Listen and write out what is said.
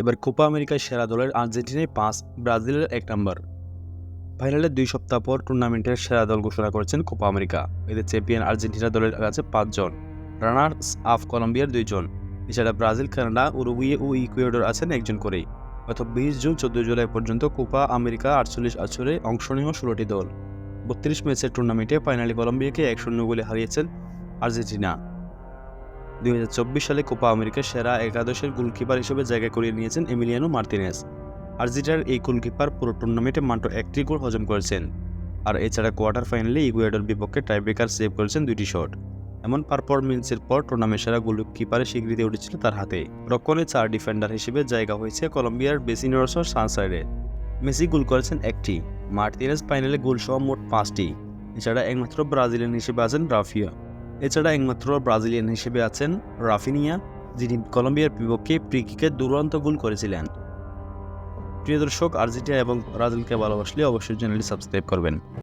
এবার কোপা আমেরিকার সেরা দলের আর্জেন্টিনায় পাঁচ, ব্রাজিলের এক নম্বর। ফাইনালের দুই সপ্তাহ পর টুর্নামেন্টের সেরা দল ঘোষণা করেছেন কোপা আমেরিকা। এতে চ্যাম্পিয়ন আর্জেন্টিনা দলের কাছে পাঁচজন, রানার্স আফ কলম্বিয়ার দুইজন। এছাড়া ব্রাজিল, কানাডা, উরুগুয়ে ও ইকুয়েডর আছেন একজন করেই। গত বিশ জুন চোদ্দ জুলাই পর্যন্ত কোপা আমেরিকা আটচল্লিশ আসরে অংশ নেওয়া ষোলোটি দল। বত্রিশ ম্যাচের টুর্নামেন্টে ফাইনালে কলম্বিয়াকে এক শূন্য গোলে হারিয়েছেন আর্জেন্টিনা। দুই হাজার চব্বিশ সালে কোপা আমেরিকার সেরা একাদশের গোলকিপার হিসেবে জায়গা করিয়ে নিয়েছেন এমিলিয়ানো মার্তিনেস। আর্জেন্টিনার এই গোলকিপার পুরো টুর্নামেন্টে মাত্র একটি গোল হজম করেছেন। আর এছাড়া কোয়ার্টার ফাইনালে ইগুয়েডর বিপক্ষে টাইব্রেকার সেভ করেছেন দুইটি শট। এমন পারফরমেন্সের পর টুর্নামেন্ট সেরা গোলকিপারের স্বীকৃতি উঠেছিল তার হাতে। রক্ষণে চার ডিফেন্ডার হিসেবে জায়গা হয়েছে কলম্বিয়ার বেসিনোরসো সানসাইডে। মেসি গোল করেছেন একটি, মার্তিনেস ফাইনালে গোল সহ মোট পাঁচটি। এছাড়া একমাত্র ব্রাজিলিয়ান হিসেবে আছেন রাফিয়া। এছাড়া একমাত্র ব্রাজিলিয়ান হিসেবে আছেন রাফিনিয়া, যিনি কলম্বিয়ার বিপক্ষে প্রিকিকে দুরন্ত গোল করেছিলেন। প্রিয় দর্শক, আর্জেন্টিনা এবং ব্রাজিলকে ভালোবাসলে অবশ্যই চ্যানেলটি সাবস্ক্রাইব করবেন।